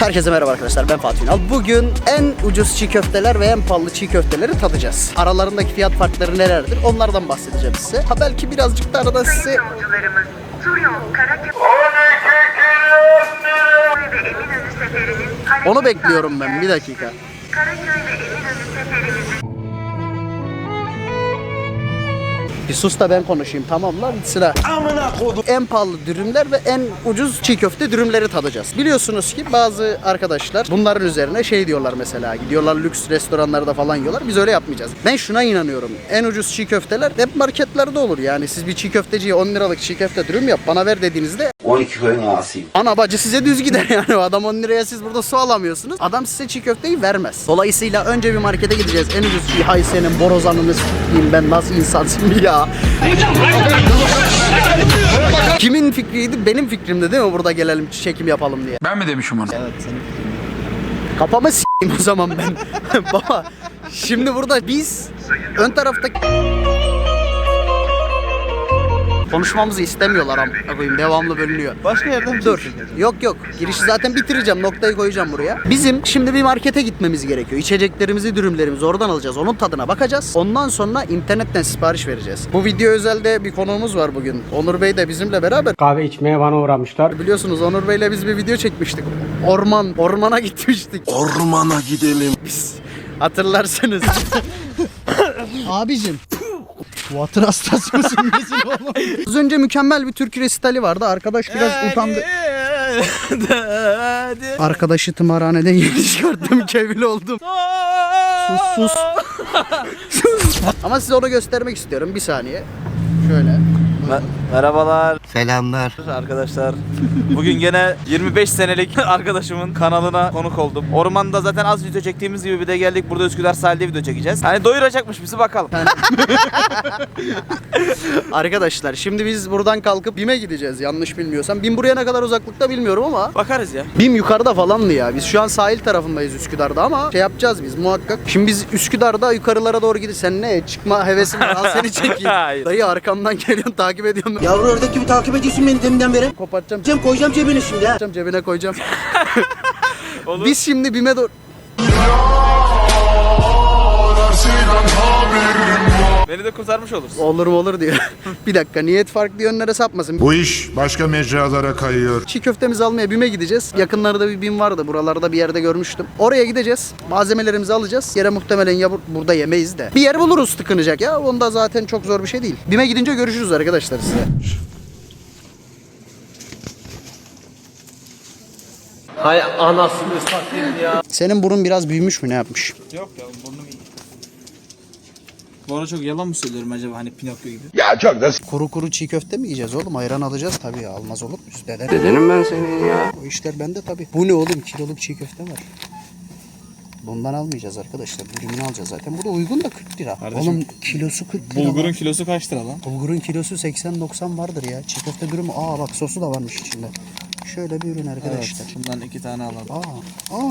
Herkese merhaba arkadaşlar ben Fatih Ünal. Bugün en ucuz çiğ köfteler ve en pahalı çiğ köfteleri tadacağız. Aralarındaki fiyat farkları nelerdir onlardan bahsedeceğim size. Ha belki birazcık da arada size Sayın yolcularımız, Tur yol, Karaköy ve Eminönü seferinin hareket onu bekliyorum ben bir dakika. Karaköy ve Eminönü seferimizin Bir sus da ben konuşayım tamam lan sıra. En pahalı dürümler ve en ucuz çiğ köfte dürümleri tadacağız. Biliyorsunuz ki bazı arkadaşlar bunların üzerine şey diyorlar mesela gidiyorlar lüks restoranlarda falan yiyorlar. Biz öyle yapmayacağız. Ben şuna inanıyorum. En ucuz çiğ köfteler hep marketlerde olur. Yani siz bir çiğ köfteciye 10 liralık çiğ köfte dürüm yap bana ver dediğinizde 12 köyün ağasıyım. Ana bacı size düz gider yani. Adam 10 liraya siz burada su alamıyorsunuz. Adam size çiğ köfteyi vermez. Dolayısıyla önce bir markete gideceğiz. En ucuz çiğ hay senin borazanını s**eyim ben nasıl insansın ya. Kimin fikriydi? Benim fikrimdi değil mi? Burada gelelim çekim yapalım diye. Ben mi demişim onu? Kafamı s**eyim o zaman ben. Baba şimdi burada biz ön tarafta Konuşmamızı istemiyorlar amına koyayım. Devamlı bölünüyor. Başka yerden Dur. Yok yok. Girişi zaten bitireceğim. Noktayı koyacağım buraya. Bizim şimdi bir markete gitmemiz gerekiyor. İçeceklerimizi, dürümlerimizi oradan alacağız. Onun tadına bakacağız. Ondan sonra internetten sipariş vereceğiz. Bu video özelde bir konuğumuz var bugün. Onur Bey de bizimle beraber. Kahve içmeye bana uğramışlar. Biliyorsunuz Onur Bey'le biz bir video çekmiştik. Orman, ormana gitmiştik. Ormana gidelim. Biz hatırlarsınız. Abicim. Water hastası mısın? Az önce mükemmel bir türkü resitali vardı. Arkadaş biraz utandı. Arkadaşı tımarhaneden yeni çıkarttım kevil oldum. sus sus. sus. Ama size onu göstermek istiyorum bir saniye. Şöyle. Merhabalar Selamlar. arkadaşlar. Bugün gene 25 senelik arkadaşımın kanalına konuk oldum. Ormanda zaten az video çektiğimiz gibi bir de geldik burada Üsküdar sahilde video çekeceğiz. Hani doyuracakmış bizi bakalım. Arkadaşlar şimdi biz buradan kalkıp BİM'e gideceğiz yanlış bilmiyorsam. BİM buraya ne kadar uzaklıkta bilmiyorum ama Bakarız ya. BİM yukarıda falandı ya. Biz şu an sahil tarafındayız Üsküdar'da ama şey yapacağız biz muhakkak. Şimdi biz Üsküdar'da yukarılara doğru gidiyoruz. Sen ne çıkma hevesin var al seni çekeyim. Hayır. Dayı arkamdan geliyorsun takip ediyorum. ben. Yavru ördek gibi takip ediyorsun beni deminden beri. Kopartacağım. Cem koyacağım cebine şimdi ha. Cebine koyacağım. Olur. Biz şimdi BİM'e doğru... Beni de kurtarmış olursun. Olur mu olur diyor. bir dakika niyet farklı yönlere sapmasın. Bu iş başka mecralara kayıyor. Çiğ köftemizi almaya BİM'e gideceğiz. Yakınlarda bir BİM vardı. Buralarda bir yerde görmüştüm. Oraya gideceğiz. Malzemelerimizi alacağız. Yere muhtemelen ya bur- burada yemeyiz de. Bir yer buluruz tıkınacak ya. Onda zaten çok zor bir şey değil. BİM'e gidince görüşürüz arkadaşlar size. Hay anasını satayım ya. Senin burun biraz büyümüş mü ne yapmış? Yok ya burnum iyi. Bu ara çok yalan mı söylüyorum acaba hani Pinokyo gibi? Kuru kuru çiğ köfte mi yiyeceğiz oğlum? Ayran alacağız tabii ya. Almaz olur muyuz? Deden. Dedenim ben senin ya. O işler bende tabii. Bu ne oğlum? Kiloluk çiğ köfte var. Bundan almayacağız arkadaşlar. Dürümünü alacağız zaten. Burada uygun da 40 lira. oğlum kilosu 40 lira. Bulgurun lan. kilosu kaç lira lan? Bulgurun kilosu 80-90 vardır ya. Çiğ köfte dürümü. Aa bak sosu da varmış içinde. Şöyle bir ürün arkadaşlar. Bundan iki tane alalım. Aa, aa.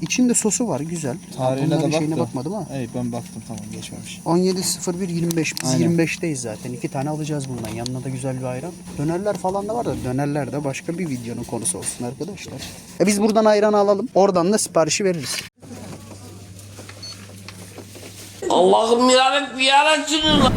İçinde sosu var güzel. Tarihine Bunların de şeyine da. bakmadım ha. Evet ben baktım tamam geçmemiş. 17.01.25 biz Aynen. 25'teyiz zaten. İki tane alacağız bundan. Yanına da güzel bir ayran. Dönerler falan da var da dönerler de başka bir videonun konusu olsun arkadaşlar. E biz buradan ayran alalım. Oradan da siparişi veririz. Allah'ım yarabbim yarabbim.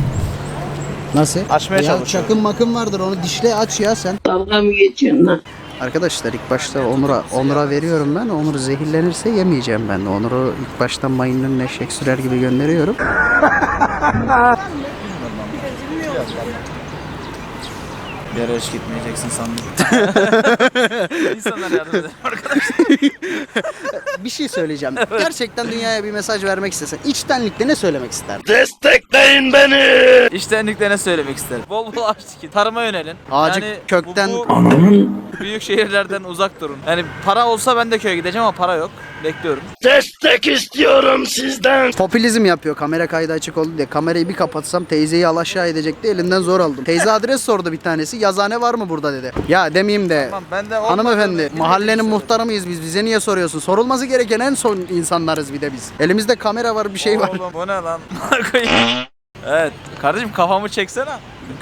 Nasıl? Açmaya ya çalışıyorum. çakın makın vardır onu dişle aç ya sen. Dalga mı geçiyorsun lan? Arkadaşlar ilk başta Onur'a Onur'a veriyorum ben. Onur zehirlenirse yemeyeceğim ben de. Onur'u ilk başta mayının eşek sürer gibi gönderiyorum. Hiç gitmeyeceksin sandım. İnsanlar yardım eder arkadaşlar. Bir şey söyleyeceğim. Gerçekten dünyaya bir mesaj vermek istesen içtenlikle ne söylemek isterdin? İştenlikle ne söylemek isterim? Bol bol ağaç dikin. Tarıma yönelin. Ağacı Yani kökten- Bu, bu büyük şehirlerden uzak durun. Yani para olsa ben de köye gideceğim ama para yok. Bekliyorum. Popülizm yapıyor kamera kaydı açık oldu diye. Kamerayı bir kapatsam teyzeyi al aşağı edecekti elinden zor aldım. Teyze adres sordu bir tanesi. Yazane var mı burada dedi. Ya demeyeyim de. Tamam, ben de Hanımefendi bilmediğimi mahallenin söyledim. muhtarı mıyız biz? Bize niye soruyorsun? Sorulması gereken en son insanlarız bir de biz. Elimizde kamera var bir şey var. Oğlum bu ne lan? Evet. Kardeşim kafamı çeksene.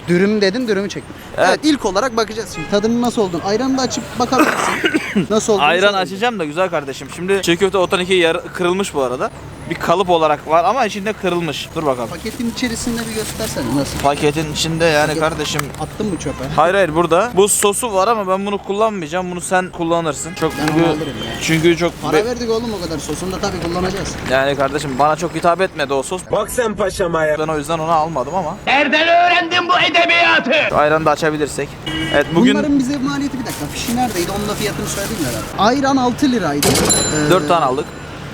Dürüm dedin dürümü çektim. Evet. ilk olarak bakacağız şimdi. Tadının nasıl olduğunu. Ayranı da açıp bakabilirsin. nasıl olduğunu Ayran açacağım da güzel kardeşim. Şimdi çiğ köfte otan yarı kırılmış bu arada. Bir kalıp olarak var ama içinde kırılmış. Dur bakalım. Paketin içerisinde bir göstersene nasıl. Paketin içinde yani kardeşim Attın mı çöpe? Hayır hayır burada bu sosu var ama ben bunu kullanmayacağım. Bunu sen kullanırsın. Çok Ben çünkü, alırım ya. çünkü çok Para be- verdik oğlum o kadar. Sosunu da tabii kullanacağız. yani kardeşim bana çok hitap etmedi o sos. Bak sen paşama ya. Ben o yüzden onu almadım ama. Nereden öğrendin bu edebiyatı? Şu ayranı da açabilirsek. Evet bugün Bunların bize maliyeti bir dakika. Fişi neredeydi? Onun da fiyatını söyleyeyim mi? herhalde? Ayran 6 liraydı. Ee, 4 tane aldık.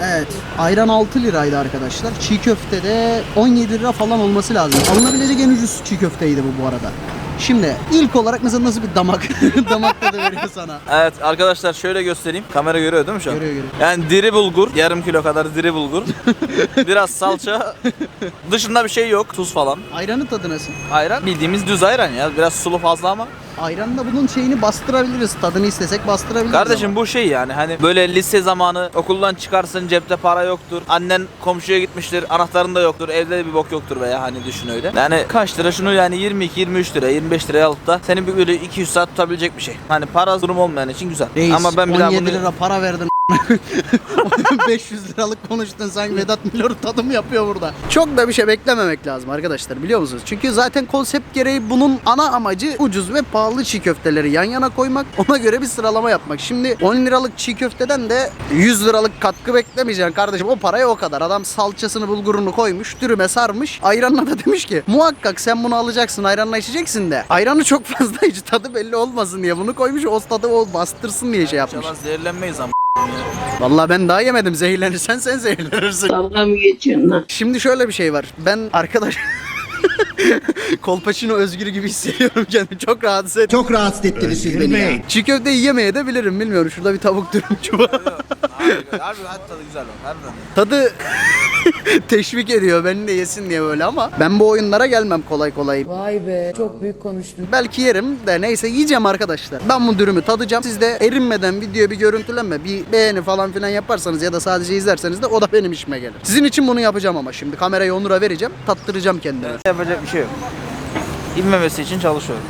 Evet. Ayran 6 liraydı arkadaşlar. Çiğ köfte de 17 lira falan olması lazım. Alınabilecek en ucuz çiğ köfteydi bu bu arada. Şimdi ilk olarak mesela nasıl bir damak damak tadı veriyor sana? Evet arkadaşlar şöyle göstereyim. Kamera görüyor değil mi şu an? Görüyor, görüyor. Yani diri bulgur, yarım kilo kadar diri bulgur. Biraz salça. Dışında bir şey yok. Tuz falan. Ayranın tadı nasıl? Ayran bildiğimiz düz ayran ya. Biraz sulu fazla ama. Ayranla bunun şeyini bastırabiliriz. Tadını istesek bastırabiliriz. Kardeşim ama. bu şey yani hani böyle lise zamanı okuldan çıkarsın cepte para yoktur. Annen komşuya gitmiştir anahtarın da yoktur. Evde de bir bok yoktur veya hani düşün öyle. Yani kaç lira şunu yani 22-23 lira 25 liraya alıp da seni bir böyle 200 saat tutabilecek bir şey. Hani para durum olmayan için güzel. Reis, Ama ben bir daha 17 bunu... lira para verdin. 500 liralık konuştun sanki Vedat Milor tadım yapıyor burada. Çok da bir şey beklememek lazım arkadaşlar biliyor musunuz? Çünkü zaten konsept gereği bunun ana amacı ucuz ve pahalı çiğ köfteleri yan yana koymak. Ona göre bir sıralama yapmak. Şimdi 10 liralık çiğ köfteden de 100 liralık katkı beklemeyeceksin kardeşim. O paraya o kadar. Adam salçasını bulgurunu koymuş, dürüme sarmış. Ayranla da demiş ki muhakkak sen bunu alacaksın, ayranla içeceksin de. Ayranı çok fazla iç, tadı belli olmasın diye bunu koymuş. O tadı o bastırsın diye şey yapmış. İnşallah zehirlenmeyiz ama. Vallahi ben daha yemedim. Zehirlenirsen sen zehirlenirsin. Dalga mı geçiyorsun lan? Şimdi şöyle bir şey var. Ben arkadaş Kolpaçino özgür gibi hissediyorum kendimi. Çok rahatsız et. Çok rahatsız ettiniz siz beni ya. Çiğ köfteyi yemeye de bilirim bilmiyorum. Şurada bir tavuk dürümcü var. Harbi, harbi hadi tadı güzel bak harbiden. Tadı teşvik ediyor beni de yesin diye böyle ama ben bu oyunlara gelmem kolay kolay. Vay be çok büyük konuştun. Belki yerim de neyse yiyeceğim arkadaşlar. Ben bu dürümü tadacağım. Siz de erinmeden videoya bir görüntülenme, bir beğeni falan filan yaparsanız ya da sadece izlerseniz de o da benim işime gelir. Sizin için bunu yapacağım ama şimdi kamerayı Onur'a vereceğim. Tattıracağım kendime. Yapacak bir şey yok. İnmemesi için çalışıyorum.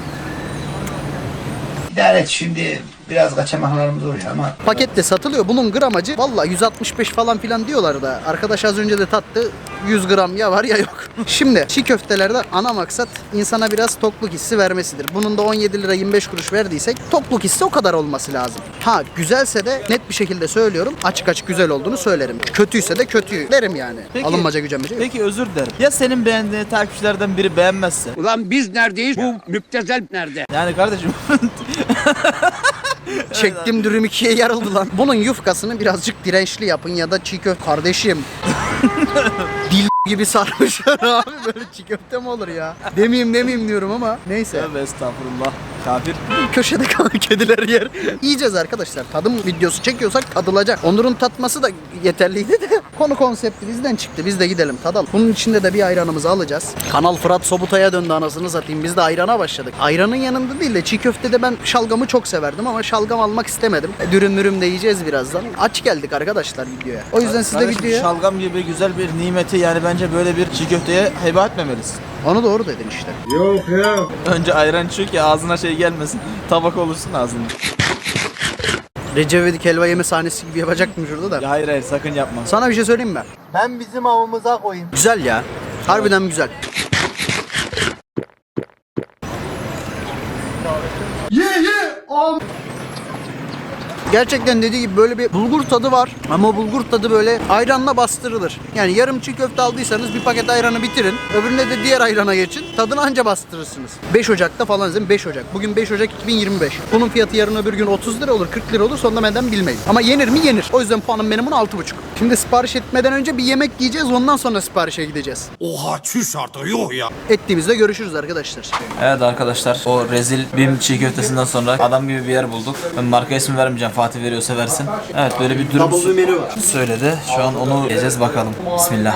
İdare et şimdi biraz kaçamaklarımız oluyor ama Pakette satılıyor. Bunun gramajı valla 165 falan filan diyorlar da. Arkadaş az önce de tattı. 100 gram ya var ya yok. Şimdi çiğ köftelerde ana maksat insana biraz tokluk hissi vermesidir. Bunun da 17 lira 25 kuruş verdiysek tokluk hissi o kadar olması lazım. Ha güzelse de net bir şekilde söylüyorum. Açık açık güzel olduğunu söylerim. Kötüyse de kötü derim yani. Peki- Alınmaca gücenmece yok. Peki özür dilerim. Ya senin beğendiğin takipçilerden biri beğenmezse? Ulan biz neredeyiz? Bu müptezel nerede? Yani kardeşim Çektim dürüm ikiye yarıldı lan. Bunun yufkasını birazcık dirençli yapın ya da çiğ köfte. Kardeşim. Dil gibi sarmışlar abi böyle çiğ köfte mi olur ya? Demeyeyim demeyeyim diyorum ama neyse. Tövbe estağfurullah. Kafir. Köşede kalan kediler yer. Yiyeceğiz arkadaşlar. Tadım videosu çekiyorsak tadılacak. Onur'un tatması da yeterliydi de. Konu konsepti bizden çıktı. Biz de gidelim tadalım. Bunun içinde de bir ayranımızı alacağız. Kanal Fırat Sobutay'a döndü anasını satayım. Biz de ayrana başladık. Ayranın yanında değil de çiğ köftede ben şalgamı çok severdim ama şalgam almak istemedim. E, Dürüm mürüm de yiyeceğiz birazdan. Aç geldik arkadaşlar videoya. O yüzden siz de Kardeşim, videoya... şalgam gibi güzel bir nimeti yani bence böyle bir çiğ köfteye heba etmemelisin. Onu doğru dedin işte. Önce ayran içiyor ki ağzına şey gelmesin. Tabak olursun ağzında. Recep İvedik helva yeme sahnesi gibi yapacaktım şurada da. Ya hayır hayır sakın yapma. Sana bir şey söyleyeyim mi? Ben bizim avımıza koyayım. Güzel ya. Harbiden güzel. Gerçekten dediği gibi böyle bir bulgur tadı var ama bulgur tadı böyle ayranla bastırılır. Yani yarım çiğ köfte aldıysanız bir paket ayranı bitirin. Öbürüne de diğer ayrana geçin. Tadını anca bastırırsınız. 5 Ocak'ta falan izledim. 5 Ocak. Bugün 5 Ocak 2025. Bunun fiyatı yarın öbür gün 30 lira olur, 40 lira olur. Sonunda benden bilmeyin. Ama yenir mi? Yenir. O yüzden puanım benim buna 6,5. Şimdi sipariş etmeden önce bir yemek yiyeceğiz. Ondan sonra siparişe gideceğiz. Oha çüş artık yok ya. Ettiğimizde görüşürüz arkadaşlar. Evet arkadaşlar o rezil BİM çiğ köftesinden sonra adam gibi bir yer bulduk. Ben marka ismi vermeyeceğim Fatih veriyorsa versin. Evet böyle bir sö- söyledi. Şu an onu yiyeceğiz bakalım. Bismillah.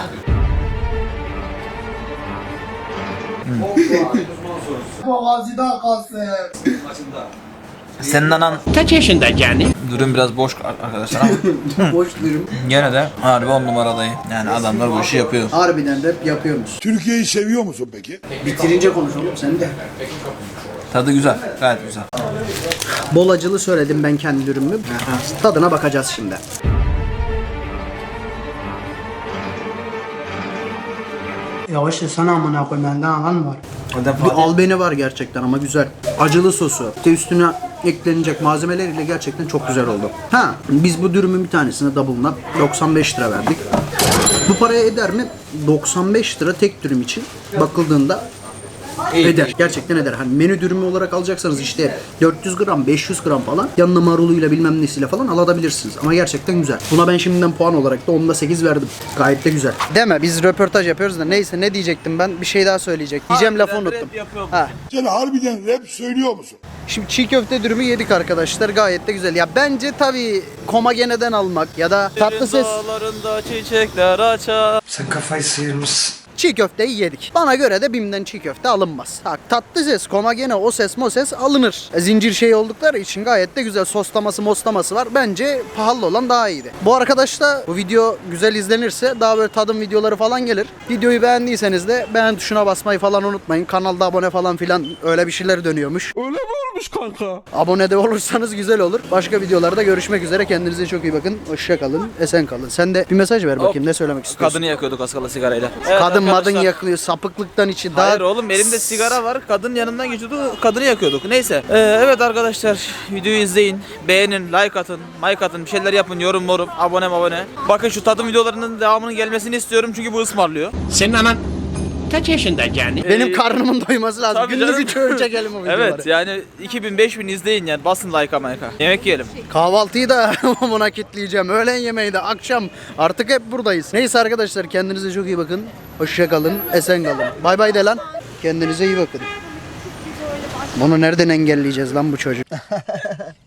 Senin anan Kaç yaşında yani? Dürüm biraz boş arkadaşlar ama Boş dürüm. gene de harbi on numaradayım. Yani adamlar bu işi yapıyor. Harbiden de yapıyormuş. Türkiye'yi seviyor musun peki? Bitirince konuşalım sen de. Tadı güzel. Gayet güzel. Bol acılı söyledim ben kendi dürümümü. Tadına bakacağız şimdi. Yavaş sana amına koyayım benden alan var. Bir albeni var gerçekten ama güzel. Acılı sosu. İşte üstüne eklenecek malzemeleriyle gerçekten çok güzel oldu. Ha biz bu dürümün bir tanesine double'ına 95 lira verdik. Bu paraya eder mi? 95 lira tek dürüm için bakıldığında eder. Gerçekten eder. Hani menü dürümü olarak alacaksanız işte 400 gram, 500 gram falan yanına maruluyla bilmem nesiyle falan alabilirsiniz. Ama gerçekten güzel. Buna ben şimdiden puan olarak da 10'da 8 verdim. Gayet de güzel. Deme biz röportaj yapıyoruz da neyse ne diyecektim ben bir şey daha söyleyecek. Diyeceğim lafı unuttum. Ha. Sen harbiden rap söylüyor musun? Şimdi çiğ köfte dürümü yedik arkadaşlar. Gayet de güzel. Ya bence tabii komageneden almak ya da tatlı ses Dağlarında çiçekler açar. Sen kafayı sıyırmışsın. Çiğ köfteyi yedik. Bana göre de BİM'den çiğ köfte alınmaz. Ha, tatlı ses, komagene, o ses, mo ses alınır. E, zincir şey oldukları için gayet de güzel soslaması, moslaması var. Bence pahalı olan daha iyiydi. Bu arkadaşla bu video güzel izlenirse daha böyle tadım videoları falan gelir. Videoyu beğendiyseniz de beğen tuşuna basmayı falan unutmayın. Kanalda abone falan filan öyle bir şeyler dönüyormuş. Öyle mi olmuş kanka? Abone de olursanız güzel olur. Başka videolarda görüşmek üzere. Kendinize çok iyi bakın. Hoşça kalın. Esen kalın. Sen de bir mesaj ver bakayım. Ne söylemek istiyorsun? Kadını yakıyorduk az kala sigarayla. Evet Kadın madın yakılıyor. Sapıklıktan içi. Daha... Hayır oğlum elimde sigara var. Kadın yanından geçiyordu. Kadını yakıyorduk. Neyse. Ee, evet arkadaşlar videoyu izleyin. Beğenin, like atın, like atın. Bir şeyler yapın. Yorum morum. Abone abone. Bakın şu tadım videolarının devamının gelmesini istiyorum. Çünkü bu ısmarlıyor. Senin anan kaç yaşında yani? Benim karnımın doyması lazım. Tabii Günlük canım. üç öğün çekelim o videoları. Evet yani 2000-5000 izleyin yani. Basın like'a mayka. Yemek yiyelim. Kahvaltıyı da buna kitleyeceğim. Öğlen yemeği de akşam. Artık hep buradayız. Neyse arkadaşlar kendinize çok iyi bakın. Hoşça kalın. Esen kalın. Bay bay de lan. Kendinize iyi bakın. Bunu nereden engelleyeceğiz lan bu çocuk?